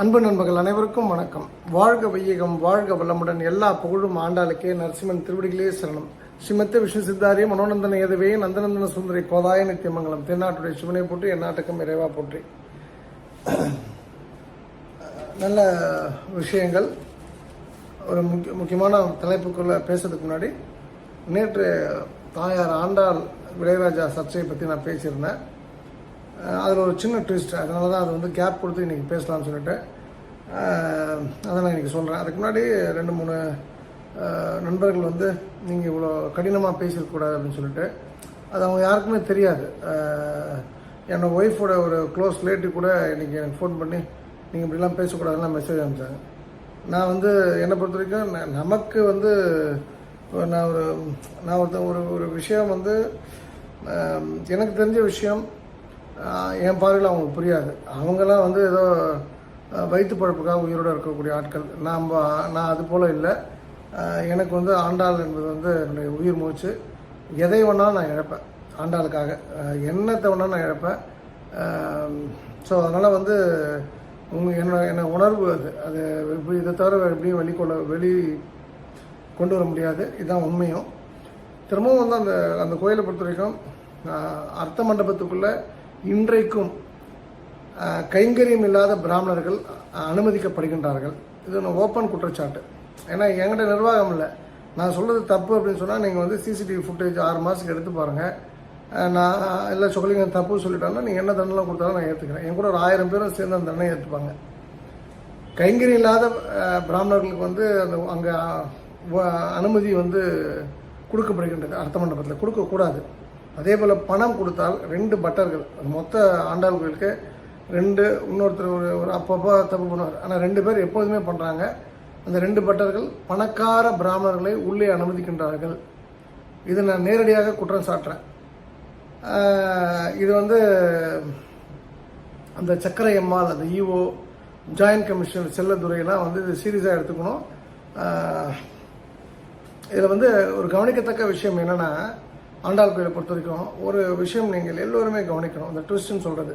அன்பு நண்பர்கள் அனைவருக்கும் வணக்கம். வாழ்க வையகம் வாழ்க வளமுடன் எல்லா புகழும் ஆண்டாளுக்கே நரசிம்மன் திருவடிகளே சரணம். ஸ்ரீமத்த விஷ்ணு சித்தாரிய மனோநந்தன ஏதவே நந்தநந்தன சுந்தரி கோதாய நித்தியமங்கலம் தென்னாட்டுடைய சிவனை போற்றி என் நாட்டுக்கும் இறைவா போற்றி. நல்ல விஷயங்கள். ஒரு முக்கிய முக்கியமான தலைப்புக்குள்ள பேசுறதுக்கு முன்னாடி நேற்று தாயார் ஆண்டாள் விளையராஜா சர்ச்சையை பற்றி நான் பேசியிருந்தேன். அதில் ஒரு சின்ன ட்விஸ்ட் அதனால தான் அது வந்து கேப் கொடுத்து இன்றைக்கி பேசலாம்னு சொல்லிட்டு அதை நான் இன்றைக்கி சொல்கிறேன் அதுக்கு முன்னாடி ரெண்டு மூணு நண்பர்கள் வந்து நீங்கள் இவ்வளோ கடினமாக பேசியிருக்கக்கூடாது அப்படின்னு சொல்லிட்டு அது அவங்க யாருக்குமே தெரியாது. என்னோடய என்னோட ஒய்ஃபோட ஒரு க்ளோஸ் ரிலேட்டிவ் கூட இன்றைக்கி எனக்கு ஃபோன் பண்ணி நீங்கள் இப்படிலாம் பேசக்கூடாதுலாம் மெசேஜ் அனுப்பிச்சாங்க நான் வந்து என்னை பொறுத்த வரைக்கும் நமக்கு வந்து நான் ஒரு நான் ஒருத்த ஒரு ஒரு விஷயம் வந்து எனக்கு தெரிஞ்ச விஷயம் என் பார்வையில் அவங்களுக்கு புரியாது. அவங்கெல்லாம் வந்து ஏதோ வயிற்று பழப்புக்காக உயிரோடு இருக்கக்கூடிய ஆட்கள். நாம் நான் அது போல் இல்லை. எனக்கு வந்து ஆண்டாள் என்பது வந்து என்னுடைய உயிர் மூச்சு. எதை வேணாலும் நான் இழப்பேன் ஆண்டாளுக்காக. என்னத்தை வேணாலும் நான் இழப்பேன். ஸோ அதனால் வந்து உங்க என்ன என்ன உணர்வு அது. அது இப்படி இதை தவிர வேறு எப்படியும் வெளிக்கொள்ள வெளி கொண்டு வர முடியாது. இதுதான் உண்மையும். திரும்பவும் வந்து அந்த அந்த கோயிலை பொறுத்த வரைக்கும் அர்த்த மண்டபத்துக்குள்ளே இன்றைக்கும் கைங்கரியம் இல்லாத பிராமணர்கள் அனுமதிக்கப்படுகின்றார்கள். இது ஒன்று ஓப்பன் குற்றச்சாட்டு. ஏன்னா என்கிட்ட நிர்வாகம் இல்லை. நான் சொல்கிறது தப்பு அப்படின்னு சொன்னால் நீங்கள் வந்து சிசிடிவி ஃபுட்டேஜ் ஆறு மாதத்துக்கு எடுத்து பாருங்கள் நான் இல்லை சொல்லிங்க தப்பு சொல்லிட்டாங்கன்னா நீங்கள் என்ன தண்டனை கொடுத்தாலும் நான் ஏற்றுக்கிறேன் என் கூட ஒரு ஆயிரம் பேரும் சேர்ந்து அந்த தண்டனை ஏற்றுப்பாங்க கைங்கறி இல்லாத பிராமணர்களுக்கு வந்து அந்த அங்கே அனுமதி வந்து கொடுக்கப்படுகின்றது அர்த்த மண்டபத்தில். கொடுக்கக்கூடாது. அதே போல் பணம் கொடுத்தால் ரெண்டு பட்டர்கள் அது மொத்த ஆண்டாள் கோயிலுக்கு ரெண்டு இன்னொருத்தர் ஒரு ஒரு அப்பப்போ தப்பு பண்ணுவார். ஆனால் ரெண்டு பேர் எப்போதுமே பண்ணுறாங்க அந்த ரெண்டு பட்டர்கள் பணக்கார பிராமணர்களை உள்ளே அனுமதிக்கின்றார்கள். இதை நான் நேரடியாக குற்றம் சாட்டுறேன். இது வந்து அந்த சக்கரை எம்மாள் அந்த இஓ ஜாயின்ட் கமிஷனர் செல்லதுரையெல்லாம் வந்து இது சீரியஸாக எடுத்துக்கணும். இதில் வந்து ஒரு கவனிக்கத்தக்க விஷயம் என்னென்னா ஆண்டாள் கோயிலை பொறுத்த வரைக்கும் ஒரு விஷயம் நீங்கள் எல்லோருமே கவனிக்கணும். அந்த ட்விஸ்ட்னு சொல்கிறது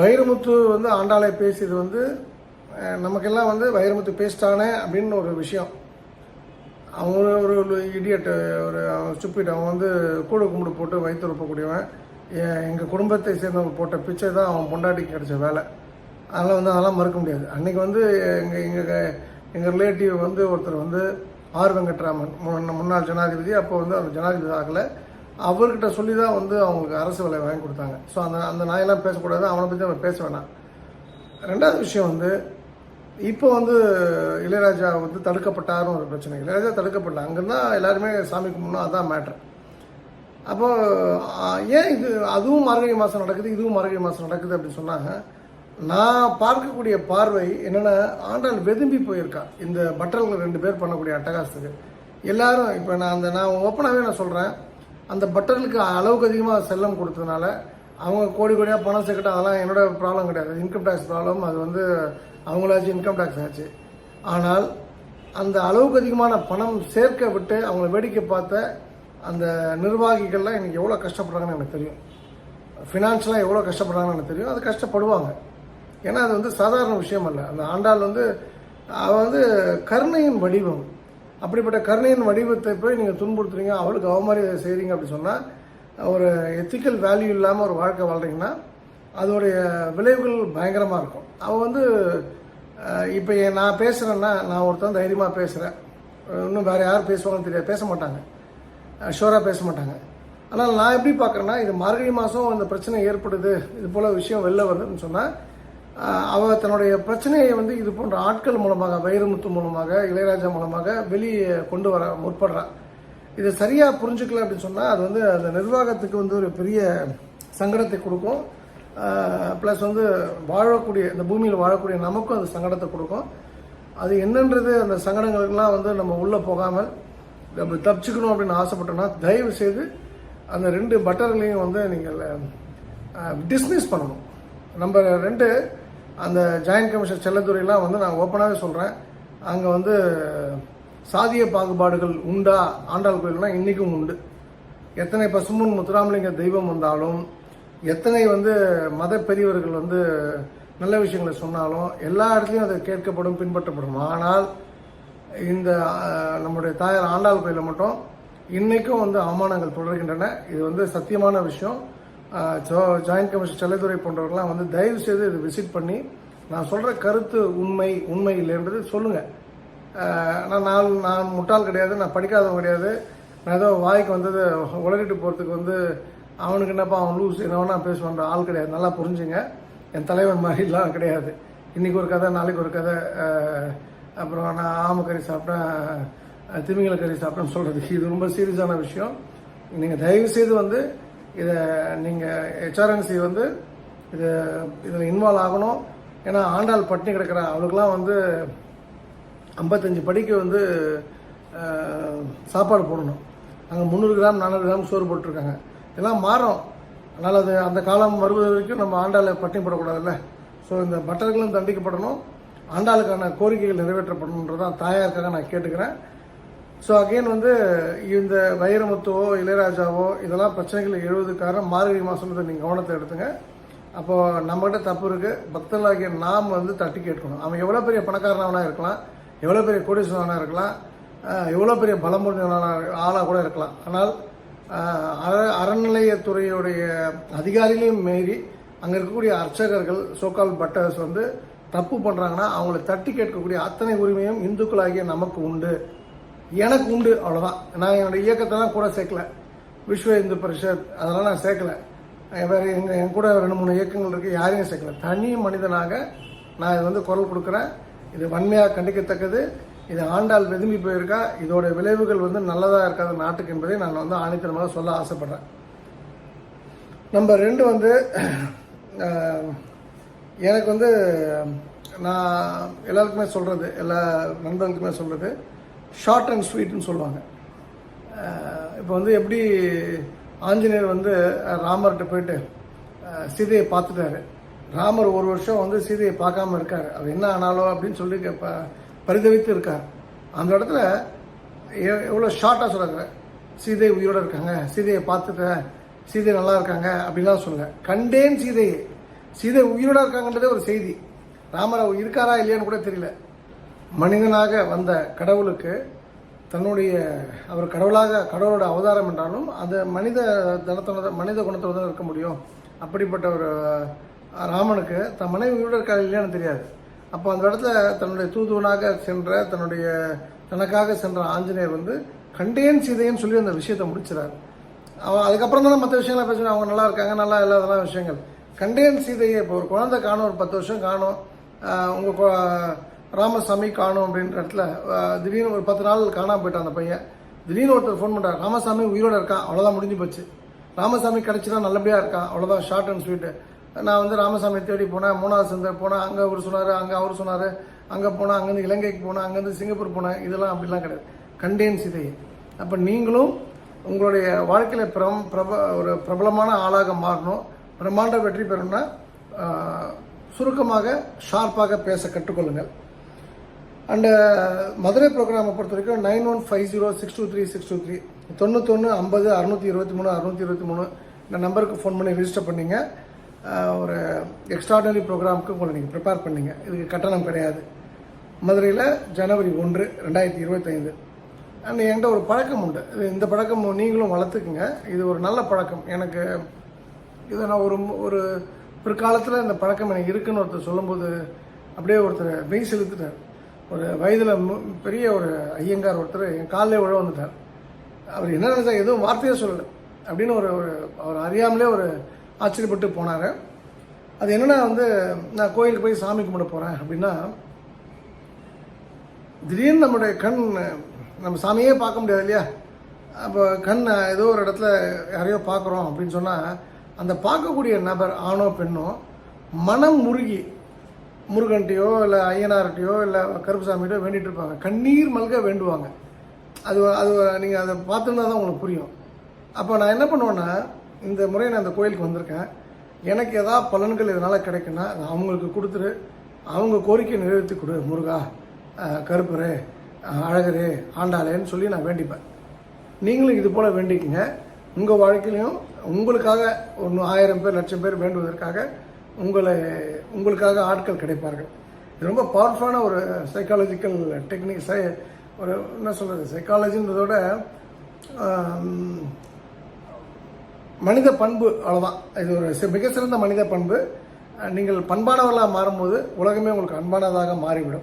வைரமுத்து வந்து ஆண்டாளை பேசியது வந்து நமக்கெல்லாம் வந்து வைரமுத்து பேசிட்டானே அப்படின்னு ஒரு விஷயம். அவங்க ஒரு இடியட்டு ஒரு சுப்பிட்டு அவன் வந்து கூடு கும்பிடு போட்டு வயிற்று ரொப்பக்கூடியவன் எங்கள் குடும்பத்தை சேர்ந்தவங்க போட்ட பிச்சை தான் அவன் பொண்டாட்டிக்கு கிடைச்ச வேலை. அதனால் வந்து அதெல்லாம் மறுக்க முடியாது. அன்றைக்கி வந்து எங்கள் எங்கள் எங்கள் ரிலேட்டிவ் வந்து ஒருத்தர் வந்து ஆர் வெங்கட்ராமன் முன்னாள் ஜனாதிபதி அப்போ வந்து அந்த ஜனாதிபதி ஆகலை. அவர்கிட்ட சொல்லி தான் வந்து அவங்களுக்கு அரசு வேலை வாங்கி கொடுத்தாங்க. ஸோ அந்த அந்த நாயெல்லாம் பேசக்கூடாது அவனை பற்றி நம்ம பேச வேணாம். ரெண்டாவது விஷயம் வந்து இப்போ வந்து இளையராஜா வந்து தடுக்கப்பட்டாரும் ஒரு பிரச்சனை. இளையராஜா தடுக்கப்படல. அங்கேருந்தா எல்லாருமே சாமி கும்பிடணும் அதான் மேட்ரு அப்போது ஏன் இது அதுவும் மார்கழி மாதம் நடக்குது இதுவும் மார்கழி மாதம் நடக்குது அப்படின்னு சொன்னாங்க. நான் பார்க்கக்கூடிய பார்வை என்னென்னா ஆண்டாள் வெதும்பி போயிருக்கா. இந்த பட்டர்கள் ரெண்டு பேர் பண்ணக்கூடிய அட்டகாசத்துக்கு. எல்லாரும் இப்போ நான் அந்த நான் ஓப்பனாகவே நான் சொல்கிறேன் அந்த பட்டர்களுக்கு அளவுக்கு அதிகமாக செல்லம் கொடுத்ததுனால அவங்க கோடி கோடியாக பணம் சேர்க்கட்டும் அதெல்லாம் என்னோட ப்ராப்ளம் கிடையாது. இன்கம் டேக்ஸ் ப்ராப்ளம் அது வந்து அவங்களாச்சும் இன்கம் டேக்ஸ் ஆச்சு. ஆனால் அந்த அளவுக்கு அதிகமான பணம் சேர்க்க விட்டு அவங்கள வேடிக்கை பார்த்த அந்த நிர்வாகிகள்லாம் இன்றைக்கி எவ்வளோ கஷ்டப்படுறாங்கன்னு எனக்கு தெரியும். ஃபினான்ஷியலாக எவ்வளோ கஷ்டப்படுறாங்கன்னு எனக்கு தெரியும். அது கஷ்டப்படுவாங்க. ஏன்னா அது வந்து சாதாரண விஷயம் அல்ல. அந்த ஆண்டாள் வந்து அவள் வந்து கருணையின் வடிவம். அப்படிப்பட்ட கருணையின் வடிவத்தை போய் நீங்கள் துன்புறுத்துறீங்க அவளுக்கு அவமாரி செய்கிறீங்க அப்படி சொன்னால் ஒரு எத்திக்கல் வேல்யூ இல்லாமல் ஒரு வாழ்க்கை வாழ்கிறீங்கன்னா அதோடைய விளைவுகள் பயங்கரமாக இருக்கும். அவள் வந்து இப்போ நான் பேசுகிறேன்னா நான் ஒருத்தன் தைரியமாக பேசுகிறேன் இன்னும் வேறு யார் பேசுவாங்கன்னு தெரியாது. பேச மாட்டாங்க. ஷோராக பேச மாட்டாங்க. ஆனால் நான் எப்படி பார்க்குறேன்னா இது மார்கழி மாதம் இந்த பிரச்சனை ஏற்படுது இது போல் விஷயம் வெளில வருதுன்னு சொன்னால் அவள் தன்னுடைய பிரச்சனையை வந்து இது போன்ற ஆட்கள் மூலமாக வைரமுத்து மூலமாக இளையராஜா மூலமாக வெளியே கொண்டு வர முற்படுறான் இதை சரியாக புரிஞ்சுக்கல அப்படின்னு சொன்னால் அது வந்து அந்த நிர்வாகத்துக்கு வந்து ஒரு பெரிய சங்கடத்தை கொடுக்கும். ப்ளஸ் வந்து வாழக்கூடிய இந்த பூமியில் வாழக்கூடிய நமக்கும் அது சங்கடத்தை கொடுக்கும். அது என்னன்றது அந்த சங்கடங்களுக்கெல்லாம் வந்து நம்ம உள்ளே போகாமல் நம்ம தப்பிச்சுக்கணும் அப்படின்னு ஆசைப்பட்டோம்னா தயவு செய்து அந்த ரெண்டு பட்டர்களையும் வந்து நீங்கள் டிஸ்மிஸ் பண்ணணும். நம்ம ரெண்டு அந்த ஜாயின்ட் கமிஷன் செல்லத்துறையெல்லாம் வந்து நான் ஓப்பனாகவே சொல்கிறேன் அங்கே வந்து சாதிய பாகுபாடுகள் உண்டா? ஆண்டாள் கோயில்னா இன்றைக்கும் உண்டு. எத்தனை பசுமுன் முத்துராமலிங்க தெய்வம் வந்தாலும் எத்தனை வந்து மத பெரியவர்கள் வந்து நல்ல விஷயங்களை சொன்னாலும் எல்லா இடத்துலையும் அது கேட்கப்படும் பின்பற்றப்படும். ஆனால் இந்த நம்முடைய தாயார் ஆண்டாள் கோயிலில் மட்டும் இன்றைக்கும் வந்து அவமானங்கள் தொடர்கின்றன. இது வந்து சத்தியமான விஷயம். ஜோ ஜாயின்ட் கமிஷன் செல்லதுறை போன்றவர்கள்லாம் வந்து தயவு செய்து இது விசிட் பண்ணி நான் சொல்கிற கருத்து உண்மை உண்மை இல்லைன்றது சொல்லுங்கள் ஆனால் நான் நான் முட்டாள் கிடையாது நான் படிக்காதவன் கிடையாது. நான் ஏதோ வாய்க்கு வந்தது உலகிட்டு போகிறதுக்கு வந்து அவனுக்கு என்னப்பா அவன் லூஸ் என்னவனா பேசுவான்ற ஆள் கிடையாது. நல்லா புரிஞ்சுங்க. என் தலைவன் மாதிரிலாம் கிடையாது. இன்னைக்கு ஒரு கதை நாளைக்கு ஒரு கதை. அப்புறம் நான் ஆமக்கறி சாப்பிட்டேன் அஹ், திமிங்கல கறி சாப்பிட்டேன்னு சொல்கிறது இது ரொம்ப சீரியஸான விஷயம். நீங்கள் தயவு செய்து வந்து இதை நீங்கள் ஹெச்ஆர்என்சி வந்து இது இதில் இன்வால்வ் ஆகணும். ஏன்னா ஆண்டாள் பட்டினி கிடக்கிற. அவளுக்கெல்லாம் வந்து ஐம்பத்தஞ்சு படிக்கு வந்து சாப்பாடு போடணும். அங்கே முந்நூறு கிராம் நானூறு கிராம் சோறு போட்டிருக்காங்க. இதெல்லாம் மாறும். அதனால் அது அந்த காலம் வருவது வரைக்கும் நம்ம ஆண்டாளை பட்டினி போடக்கூடாதுல்ல. ஸோ இந்த பட்டர்களும் தண்டிக்கப்படணும். ஆண்டாளுக்கான கோரிக்கைகள் நிறைவேற்றப்படணுன்றதான் தாயாருக்காக நான் கேட்டுக்கிறேன். ஸோ அகைன் வந்து இந்த வைரமுத்துவோ இளையராஜாவோ இதெல்லாம் பிரச்சனைகள் எழுபது காரணம் மார்கழி மாதம்ன்றதை நீங்கள் கவனத்தை எடுத்துங்க. அப்போது நம்மகிட்ட தப்பு இருக்குது பக்தர்களாகிய நாம் வந்து தட்டி கேட்கணும். அவன் எவ்வளோ பெரிய பணக்காரனவனாக இருக்கலாம். எவ்வளோ பெரிய கோடீஸ்வரனாக இருக்கலாம். எவ்வளோ பெரிய பலம் ஆளாக கூட இருக்கலாம். ஆனால் அற- அறநிலையத்துறையுடைய அதிகாரிகளையும் மீறி அங்கே இருக்கக்கூடிய அர்ச்சகர்கள் சோகால் பட்டர்ஸ் வந்து தப்பு பண்ணுறாங்கன்னா அவங்கள தட்டி கேட்கக்கூடிய அத்தனை உரிமையும் இந்துக்களாகிய நமக்கு உண்டு. எனக்கு உண்டு அவ்வளோதான் நான் என்னோட இயக்கத்தெல்லாம் கூட சேர்க்கல. விஸ்வ இந்து பரிஷத் அதெல்லாம் நான் சேர்க்கல. வேறு எங்கள் என் கூட ரெண்டு மூணு இயக்கங்கள் இருக்குது யாரையும் சேர்க்கல. தனி மனிதனாக நான் இது வந்து குரல் கொடுக்குறேன். இது வன்மையாக கண்டிக்கத்தக்கது. இது ஆண்டாள் விரும்பி போயிருக்கா? இதோட விளைவுகள் வந்து நல்லதாக இருக்காது நாட்டுக்கு என்பதை நான் வந்து ஆணித்தரமாக சொல்ல ஆசைப்பட்றேன். நம்பர் ரெண்டு வந்து எனக்கு வந்து நான் எல்லாருக்குமே சொல்கிறது எல்லா நண்பர்களுக்குமே சொல்கிறது ஷார்ட் அண்ட் ஸ்வீட்னு சொல்லுவாங்க. இப்போ வந்து எப்படி ஆஞ்சநேயர் வந்து ராமர்கிட்ட போயிட்டு சீதையை பார்த்துட்டாரு. ராமர் ஒரு வருஷம் வந்து சீதையை பார்க்காம இருக்கார். அது என்ன ஆனாலோ அப்படின்னு சொல்லி ப- பரிதவித்து இருக்கார். அந்த இடத்துல எ- எவ்வளோ ஷார்ட்டாக சொல்கிறாங்க சீதை உயிரோட இருக்காங்க. சீதையை பார்த்துட்டேன் சீதை நல்லா இருக்காங்க அப்படின்லாம் சொல்லுங்க கண்டேன் சீதையை. சீதை உயிரோட இருக்காங்கன்றதே ஒரு செய்தி. ராமர் அவர் இருக்காரா இல்லையான்னு கூட தெரியல. மனிதனாக வந்த கடவுளுக்கு தன்னுடைய அவர் கடவுளாக கடவுளோட அவதாரம் என்றாலும் அது மனித தனத்தோட மனித குணத்தோட தான் இருக்க முடியும். அப்படிப்பட்ட ஒரு ராமனுக்கு தன் மனைவி உயிரோட இருக்காரு இல்லையான்னு தெரியாது. அப்போ அந்த இடத்துல தன்னுடைய தூதுவனாக சென்ற தன்னுடைய தனக்காக சென்ற ஆஞ்சநேயர் வந்து கண்டேன் சீதைன்னு சொல்லி அந்த விஷயத்தை முடிச்சிறாரு. அவன் அதுக்கப்புறம் தானே மற்ற விஷயங்களை பேசுவேன் அவங்க நல்லா இருக்காங்க நல்லா இல்லாதெல்லாம் விஷயங்கள். கண்டேன் சீதையை இப்போ ஒரு குழந்தை காணும் ஒரு பத்து வருஷம் காணும். உங்கள் ராமசாமி காணும் அப்படின்ற இடத்துல திடீர்னு ஒரு பத்து நாள் காணாம போயிட்டான் அந்த பையன். திடீர்னு ஒருத்தர் ஃபோன் பண்றாரு. ராமசாமி உயிரோட இருக்கான் அவ்வளோதான் முடிஞ்சு போச்சு. ராமசாமி கிடச்சினா நல்லபடியாக இருக்கான் அவ்வளோதான் ஷார்ட் அண்ட் ஸ்வீட்டு நான் வந்து ராமசாமி தேடி போனேன் மூணாவது சந்தர் போனேன் அங்கே அவர் சொன்னார் அங்கே அவர் சொன்னார் அங்கே போனேன் அங்கேருந்து இலங்கைக்கு போனேன் அங்கேருந்து சிங்கப்பூர் போனேன் இதெல்லாம் அப்படிலாம் கிடையாது. கண்டேன் சிதை அப்போ நீங்களும் உங்களுடைய வாழ்க்கையில் பிரம் பிரப ஒரு பிரபலமான ஆளாக மாறணும். பிரம்மாண்ட வெற்றி பெறணும்னா சுருக்கமாக ஷார்ப்பாக பேச கற்றுக்கொள்ளுங்கள். அண்ட் uh, மதுரை ப்ரோக்ராமை பொறுத்த வரைக்கும் nine one five zero six two three six two three தொண்ணூத்தொன்று ஐம்பது அறுநூற்றி இருபத்தி மூணு அறுநூற்றி இருபத்தி மூணு. இந்த நம்பருக்கு ஃபோன் பண்ணி ரிஜிஸ்டர் பண்ணிங்க. ஒரு எக்ஸ்ட்ராடனரி ப்ரோக்ராமுக்கு உங்களை நீங்கள் ப்ரிப்பேர் பண்ணிங்க. இதுக்கு கட்டணம் கிடையாது. மதுரையில் ஜனவரி ஒன்று ரெண்டாயிரத்தி இருபத்தைந்து. அண்ட் என்கிட்ட ஒரு பழக்கம் உண்டு. இது இந்த பழக்கம் நீங்களும் வளர்த்துக்குங்க. இது ஒரு நல்ல பழக்கம். எனக்கு இதை நான் ஒரு ஒரு பிற்காலத்தில் இந்த பழக்கம் எனக்கு இருக்குன்னு ஒருத்தர் சொல்லும்போது அப்படியே ஒருத்தர் மெய் செலுத்துட்டார். ஒரு வயதில் பெரிய ஒரு ஐயங்கார் ஒருத்தர் என் காலில் விழ வந்துட்டார். அவர் என்ன நினைச்சா எதுவும் வார்த்தையே சொல்லலை. அப்படின்னு ஒரு ஒரு அவர் அறியாமலே ஒரு ஆச்சரியப்பட்டு போனார். அது என்னென்னா வந்து நான் கோயிலுக்கு போய் சாமி கும்பிட போகிறேன் அப்படின்னா திடீர்னு நம்முடைய கண் நம்ம சாமியே பார்க்க முடியாது இல்லையா? அப்போ கண் ஏதோ ஒரு இடத்துல யாரையோ பார்க்குறோம் அப்படின்னு சொன்னால் அந்த பார்க்கக்கூடிய நபர் ஆணோ பெண்ணோ மனம் முருகி முருகன்ட்டையோ இல்லை ஐயனார்ட்டையோ இல்லை கருப்புசாமிகிட்டோ வேண்டிகிட்டு இருப்பாங்க. கண்ணீர் மல்க வேண்டுவாங்க. அது அது நீங்கள் அதை பார்த்துருந்தா தான் உங்களுக்கு புரியும். அப்போ நான் என்ன பண்ணுவேன்னா இந்த முறை நான் அந்த கோயிலுக்கு வந்திருக்கேன். எனக்கு ஏதாவது பலன்கள் இதனால் கிடைக்குன்னா அது அவங்களுக்கு கொடுத்துரு. அவங்க கோரிக்கை நிறைவேற்றி கொடு முருகா கருப்பரு அழகரு அழகரே ஆண்டாளேன்னு சொல்லி நான் வேண்டிப்பேன். நீங்களும் இது போல் வேண்டிக்கங்க. உங்கள் வாழ்க்கையிலையும் உங்களுக்காக ஒன்று ஆயிரம் பேர் லட்சம் பேர் வேண்டுவதற்காக உங்களை உங்களுக்காக ஆட்கள் கிடைப்பார்கள். இது ரொம்ப பவர்ஃபுல்லான ஒரு சைக்காலஜிக்கல் டெக்னிக் சை ஒரு என்ன சொல்கிறது சைக்காலஜின்றதோட மனித பண்பு அவ்வளோதான் இது ஒரு சி- மிக சிறந்த மனித பண்பு. நீங்கள் பண்பானவர்களாக மாறும்போது உலகமே உங்களுக்கு அன்பானதாக மாறிவிடும்.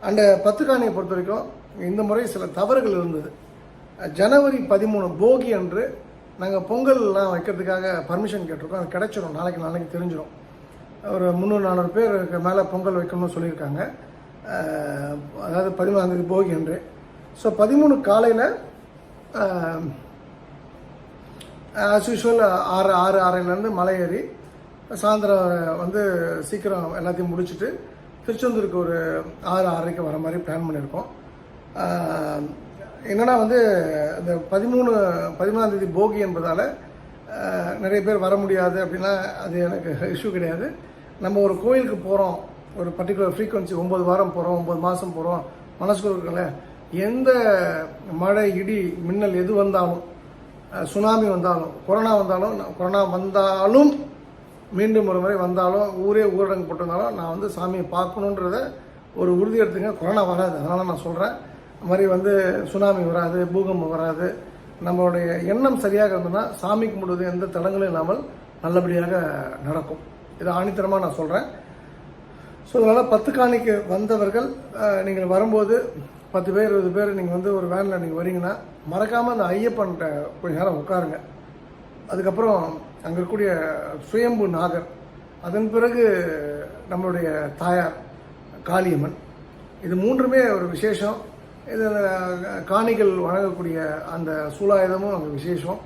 அந்த பத்துக்காணியை பொறுத்த வரைக்கும் இந்த முறை சில தவறுகள் இருந்தது. ஜனவரி பதிமூணு போகி அன்று நாங்கள் பொங்கல்லாம் வைக்கிறதுக்காக பர்மிஷன் கேட்டிருக்கோம். அது கிடைச்சிரும். நாளைக்கு நாளைக்கு தெரிஞ்சிடும் ஒரு முந்நூறு நானூறு பேருக்கு மேலே பொங்கல் வைக்கணும்னு சொல்லியிருக்காங்க. அதாவது பதிமூணாந்தேதி போகி என்று ஸோ பதிமூணு காலையில் ஆஸ் யூஷுவல் ஆறு ஆறு ஆறையிலேருந்து மலை ஏறி சாயந்தரம் வந்து சீக்கிரம் எல்லாத்தையும் முடிச்சுட்டு திருச்செந்தூருக்கு ஒரு ஆறு ஆறரைக்கு வர மாதிரி பிளான் பண்ணியிருக்கோம். என்னன்னா வந்து இந்த பதிமூணு பதிமூணாம் தேதி போகி என்பதால் நிறைய பேர் வர முடியாது அப்படின்னா அது எனக்கு இஷ்யூ கிடையாது. நம்ம ஒரு கோயிலுக்கு போகிறோம் ஒரு பர்டிகுலர் ஃப்ரீக்வன்சி ஒம்பது வாரம் போகிறோம் ஒம்பது மாதம் போகிறோம் மனசுக்குள்ள இருக்கல எந்த மழை இடி மின்னல் எது வந்தாலும் சுனாமி வந்தாலும் கொரோனா வந்தாலும் கொரோனா வந்தாலும் மீண்டும் ஒரு முறை வந்தாலும் ஊரே ஊரடங்கு போட்டிருந்தாலும் நான் வந்து சாமியை பார்க்கணுன்றத ஒரு உறுதி எடுத்துங்க கொரோனா வராது. அதனால் நான் சொல்கிறேன் மாதிரி வந்து சுனாமி வராது பூகம்பம் வராது. நம்மளுடைய எண்ணம் சரியாக இருந்ததுன்னா சாமி கும்பிடுவது எந்த தடங்களும் இல்லாமல் நல்லபடியாக நடக்கும். இது ஆணித்தரமாக நான் சொல்கிறேன் ஸோ அதனால் பத்து காணிக்கு வந்தவர்கள் நீங்கள் வரும்போது பத்து பேர் இருபது பேர் நீங்கள் வந்து ஒரு வேனில் நீங்கள் வரீங்கன்னா மறக்காமல் அந்த ஐயப்பன்கிட்ட கொஞ்ச நேரம் உட்காருங்க. அதுக்கப்புறம் அங்கே இருக்கக்கூடிய சுயம்பு நாகர் அதன் பிறகு நம்மளுடைய தாயார் காளியம்மன். இது மூன்றுமே ஒரு விசேஷம். இது காணிகள் வழங்கக்கூடிய அந்த சூலாயுதமும் அங்கே விசேஷம்.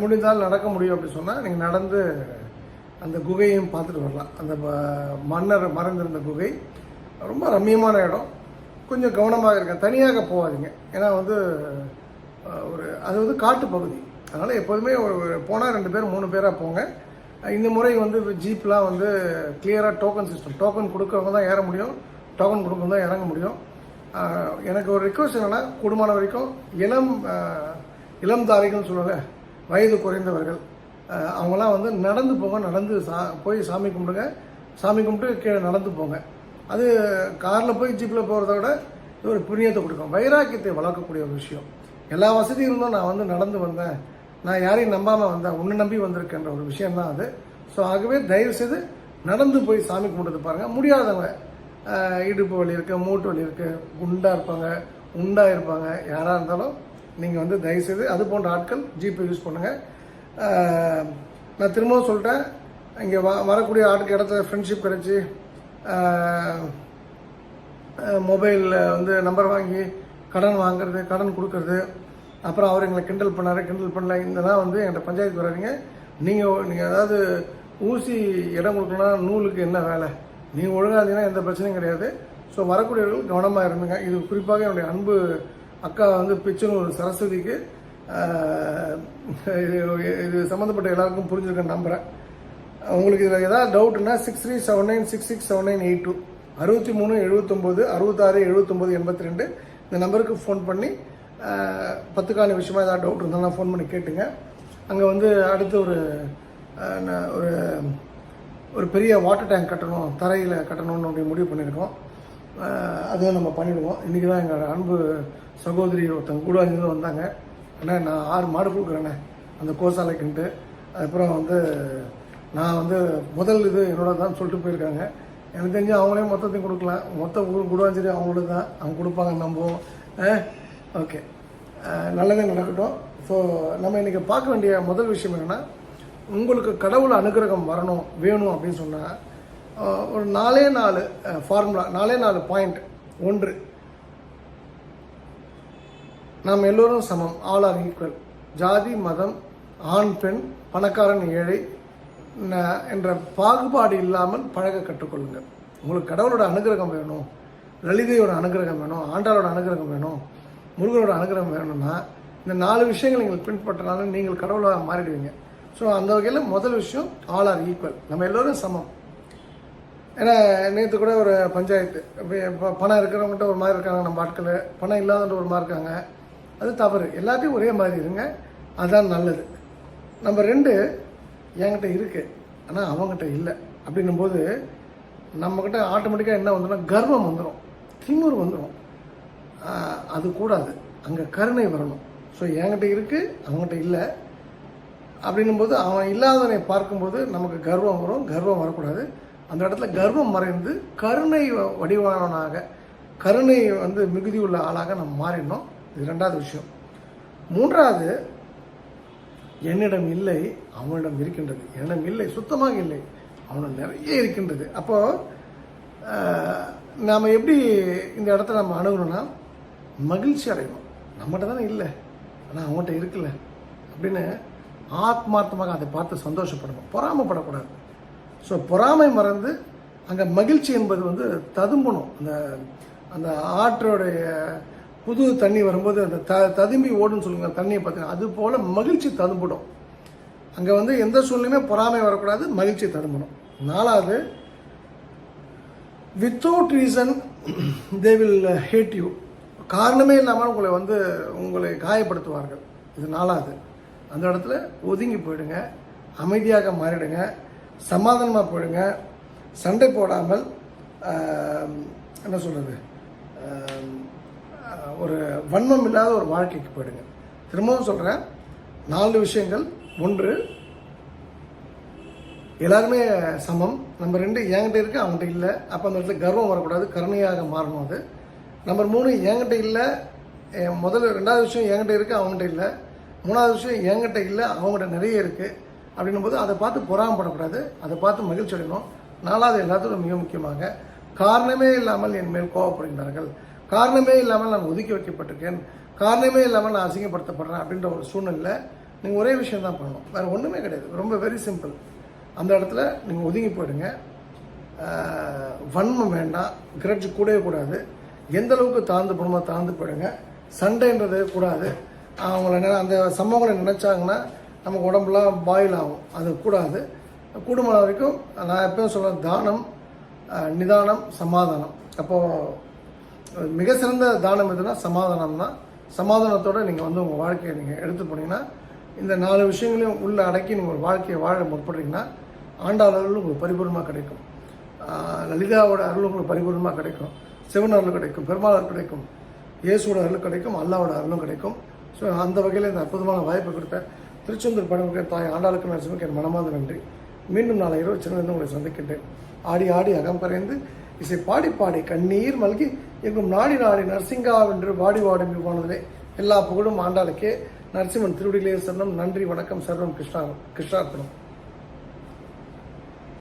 முடிந்தால் நடக்க முடியும் அப்படின்னு சொன்னால் நீங்கள் நடந்து அந்த குகையும் பார்த்துட்டு வரலாம். அந்த மன்னர் மறைந்திருந்த குகை ரொம்ப ரம்மியமான இடம். கொஞ்சம் கவனமாக இருங்க. தனியாக போகாதீங்க. ஏன்னா வந்து ஒரு அது வந்து காட்டு பகுதி. அதனால் எப்போதுமே ஒரு போனால் ரெண்டு பேர் மூணு பேராக போங்க. இந்த முறை வந்து ஜீப்லாம் வந்து கிளியராக டோக்கன் சிஸ்டம் டோக்கன் கொடுக்கறவங்க தான் ஏற முடியும். டோக்கன் கொடுக்கறவங்க தான் இறங்க முடியும். எனக்கு ஒரு ரிக்வஸ்ட் என்னென்னா கூடுமான வரைக்கும் இளம் இளம் தாரிகள்னு சொல்லுவாங்க வயது குறைந்தவர்கள். அவங்களாம் வந்து நடந்து போங்க நடந்து சா போய் சாமி கும்பிடுங்க. சாமி கும்பிட்டு கீழே நடந்து போங்க. அது காரில் போய் ஜீப்பில் போகிறத விட இது ஒரு புண்ணியத்தை கொடுக்கும். வைராக்கியத்தை வளர்க்கக்கூடிய ஒரு விஷயம். எல்லா வசதியும் இருந்தும் நான் வந்து நடந்து வந்தேன். நான் யாரையும் நம்பாமல் வந்தேன். உன்னை நம்பி வந்திருக்கேன்ற ஒரு விஷயம் தான் அது. ஸோ ஆகவே தயவு செய்து நடந்து போய் சாமி கும்பிட்டு பாருங்கள் முடியாதவங்க இடுப்பு வலி இருக்குது மூட்டு வலி இருக்குது குண்டாக இருப்பாங்க உண்டாக இருப்பாங்க யாராக இருந்தாலும் நீங்கள் வந்து தயவுசெய்து அது போன்ற ஆட்கள் ஜிபே யூஸ் பண்ணுங்கள் நான் திரும்பவும் சொல்லிட்டேன் இங்கே வ வரக்கூடிய ஆட்கள் இடத்துல ஃப்ரெண்ட்ஷிப் கிடச்சி மொபைலில் வந்து நம்பர் வாங்கி கடன் வாங்குறது கடன் கொடுக்கறது அப்புறம் அவர் எங்களை கிண்டல் பண்ணார் கிண்டல் பண்ணல இதெல்லாம் வந்து என்கிட்ட பஞ்சாயத்து வராதீங்க. நீங்கள் நீங்கள் அதாவது ஊசி இடம் கொடுக்கணும்னா நூலுக்கு என்ன வேலை? நீங்கள் ஒழுங்காக இருந்தீங்கன்னா எந்த பிரச்சனையும் கிடையாது. ஸோ வரக்கூடியவர்கள் கவனமாக இருந்துங்க. இது குறிப்பாக என்னுடைய அன்பு அக்கா வந்து பிச்சனூர் சரஸ்வதிக்கு இது இது சம்மந்தப்பட்ட எல்லாருக்கும் புரிஞ்சிருக்கேன்னு நம்புகிறேன் உங்களுக்கு இதில் ஏதாவது டவுட்னா six three seven nine six six seven nine eight two அறுபத்தி மூணு எழுபத்தொம்போது அறுபத்தாறு எழுபத்தொம்போது எண்பத்தி ரெண்டு. இந்த நம்பருக்கு ஃபோன் பண்ணி பத்துக்கான விஷயமா ஏதாவது டவுட் இருந்தாலும் ஃபோன் பண்ணி கேட்டுங்க. அங்கே வந்து அடுத்து ஒரு ஒரு ஒரு பெரிய வாட்டர் டேங்க் கட்டணும் தரையில் கட்டணும்னு அப்படி முடிவு பண்ணியிருக்கோம். அதையும் அதுவும் நம்ம பண்ணிவிடுவோம் இன்றைக்கி தான் எங்கள் அன்பு சகோதரி ஒருத்தங்க கூடாஞ்சிருந்து வந்தாங்க. அண்ணா நான் ஆறு மாடு கொடுக்குறேண்ணே. அந்த கோசாலைக்குன்ட்டு அதுக்கப்புறம் வந்து நான் வந்து முதல் இது என்னோட தான் சொல்லிட்டு போயிருக்காங்க. எனக்கு தெரிஞ்சு அவங்களே மொத்தத்தையும் கொடுக்கலாம். மொத்த ஊர் குடுவாஞ்சேரி அவங்களோட தான். அவங்க கொடுப்பாங்க நம்புவோம். ஓகே நல்லதே நடக்கட்டும். ஸோ நம்ம இன்றைக்கி பார்க்க வேண்டிய முதல் விஷயம் என்னென்னா உங்களுக்கு கடவுள் அனுகிரகம் வரணும் வேணும் அப்படின்னு சொன்னால் ஒரு நாலே நாலு ஃபார்முலா நாலே நாலு பாயிண்ட் ஒன்று. நாம் எல்லோரும் சமம். ஆல் ஆர் ஈக்குவல் ஜாதி மதம் ஆண் பெண் பணக்காரன் ஏழை என்ற பாகுபாடு இல்லாமல் பழக கற்றுக்கொள்ளுங்கள். உங்களுக்கு கடவுளோட அனுகிரகம் வேணும் லலிதையோட அனுகிரகம் வேணும் ஆண்டாளோட அனுகிரகம் வேணும் முருகனோட அனுகிரகம் வேணும்னா இந்த நாலு விஷயங்கள் நீங்கள் பின்பற்றினாலும் நீங்கள் கடவுளாக மாறிடுவீங்க. ஸோ அந்த வகையில் முதல் விஷயம் ஆல் ஆர் ஈக்குவல் நம்ம எல்லோரும் சமம். ஏன்னா நேற்று கூட ஒரு பஞ்சாயத்து இப்போ பணம் இருக்கிறவங்ககிட்ட ஒரு மாதிரி இருக்காங்க நம்ம ஆட்கள். பணம் இல்லாதவங்க ஒரு மாதிரி இருக்காங்க. அது தவறு. எல்லாத்தையும் ஒரே மாதிரி இருங்க. அதுதான் நல்லது. நம்ம ரெண்டு என்கிட்ட இருக்குது ஆனால் அவங்ககிட்ட இல்லை. அப்படின்னும் போது நம்மக்கிட்ட ஆட்டோமேட்டிக்காக என்ன வந்துடும் கர்வம் வந்துடும் திமுர் வந்துடும் அது கூடாது. அங்கே கருணை வரணும். ஸோ என்கிட்ட இருக்குது அவங்ககிட்ட இல்லை. அப்படின்னும் போது அவன் இல்லாதவனை பார்க்கும்போது நமக்கு கர்வம் வரும். கர்வம் வரக்கூடாது. அந்த இடத்துல கர்வம் மறைந்து கருணை வடிவானவனாக கருணை வந்து மிகுதியுள்ள ஆளாக நம்ம மாறிடணும். இது ரெண்டாவது விஷயம். மூன்றாவது என்னிடம் இல்லை அவனிடம் இருக்கின்றது. என்னிடம் இல்லை சுத்தமாக இல்லை அவனிடம் நிறைய இருக்கின்றது. அப்போது நாம் எப்படி இந்த இடத்த நம்ம அணுகணும்னா மகிழ்ச்சி அடையணும். நம்மகிட்ட தானே இல்லை. ஆனால் அவன்கிட்ட இருக்குல்ல. அப்படின்னு ஆத்மார்த்தமாக அதை பார்த்து சந்தோஷப்படணும். பொறாமைப்படக்கூடாது. ஸோ பொறாமை மறந்து அங்கே மகிழ்ச்சி என்பது வந்து ததும்பணும். அந்த அந்த ஆற்றோடைய புது தண்ணி வரும்போது அந்த த ததும்பி ஓடுன்னு சொல்லுங்க தண்ணியை பார்த்தீங்கன்னா அது போல் மகிழ்ச்சி ததும்பிடும் அங்கே வந்து எந்த சூழ்நிலையுமே பொறாமை வரக்கூடாது மகிழ்ச்சி ததும்பணும். நாலாவது without reason they will hate you காரணமே இல்லாமல் உங்களை வந்து உங்களை காயப்படுத்துவார்கள். இது நாலாவது. அந்த இடத்துல ஒதுங்கி போயிடுங்க. அமைதியாக மாறிடுங்க. சமாதானமாக போயிடுங்க. சண்டை போடாமல் என்ன சொல்கிறது ஒரு வன்மம் இல்லாத ஒரு வாழ்க்கைக்கு போயிடுங்க. திரும்பவும் சொல்கிறேன் நாலு விஷயங்கள். ஒன்று எல்லாருமே சமம். நம்பர் ரெண்டு என்கிட்ட இருக்குது அவன்கிட்ட இல்லை. அப்போ அந்த இடத்துல கர்வம் வரக்கூடாது கருணையாக மாறணும் அது. நம்பர் மூணு என்கிட்ட இல்லை முதல்ல ரெண்டாவது விஷயம் என்கிட்ட இருக்குது அவங்ககிட்ட இல்லை. மூணாவது விஷயம் என்கிட்ட இல்லை அவங்ககிட்ட நிறைய இருக்குது அப்படின்னும் போது அதை பார்த்து பொறாமப்படக்கூடாது. அதை பார்த்து மகிழ்ச்சி அடையணும். நாலாவது எல்லாத்துக்கும் மிக முக்கியமாக காரணமே இல்லாமல் என் மேல் கோவப்படுகிறார்கள் காரணமே இல்லாமல் நான் ஒதுக்கி வைக்கப்பட்டிருக்கேன். காரணமே இல்லாமல் நான் அசிங்கப்படுத்தப்படுறேன் அப்படின்ற ஒரு சூழ்நிலை நீங்கள் ஒரே விஷயம் தான் பண்ணணும். வேறு ஒன்றுமே கிடையாது. ரொம்ப வெரி சிம்பிள் அந்த இடத்துல நீங்கள் ஒதுங்கி போயிடுங்க. வன்மம் வேண்டாம். கிரட்ஜ் கூடவே கூடாது. எந்த அளவுக்கு தாழ்ந்து போகணுமோ தாழ்ந்து போயிடுங்க. சண்டைன்றது கூடாது. அவங்கள அந்த சம்பவங்களை நினச்சாங்கன்னா நமக்கு உடம்புலாம் பாயில் ஆகும். அது கூடாது. கூடுமான வரைக்கும் நான் எப்பயும் சொல்கிறேன் தானம் நிதானம் சமாதானம். அப்போது மிக சிறந்த தானம் எதுனா சமாதானம் தான் சமாதானத்தோடு நீங்கள் வந்து உங்கள் வாழ்க்கையை நீங்கள் எடுத்து போனீங்கன்னா இந்த நாலு விஷயங்களையும் உள்ளே அடக்கி நீங்கள் ஒரு வாழ்க்கையை வாழ முற்படுறீங்கன்னா ஆண்டாள் அருள் உங்களுக்கு பரிபூர்ணமாக கிடைக்கும். லலிதாவோட அருள் உங்களுக்கு பரிபூர்ணமாக கிடைக்கும். சிவன் அருள் கிடைக்கும் பெருமாள் அருள் கிடைக்கும் இயேசுவோட அருள் கிடைக்கும் அல்லாவோட அருளும் கிடைக்கும். ஸோ அந்த வகையில் இந்த அற்புதமான வாய்ப்பு கொடுத்த திருச்செந்தூர் படமுக்கு தாய் ஆண்டாளுக்கு நரசிம்மக்கு என் மனமார்ந்த நன்றி. மீண்டும் நாளை இரவு சின்னதிலிருந்து உங்களை சந்திக்கின்றேன். ஆடி ஆடி அகம் பறைந்து இசை பாடி பாடி கண்ணீர் மல்கி எங்கும் நாடி நாடி நரசிங்காவென்று வாடி வாடி போனதிலே எல்லா புகழும் ஆண்டாளுக்கே. நரசிம்மன் திருவடியிலே சரணம் நன்றி வணக்கம் சர்வம் கிருஷ்ணா கிருஷ்ணார்ப்பணம்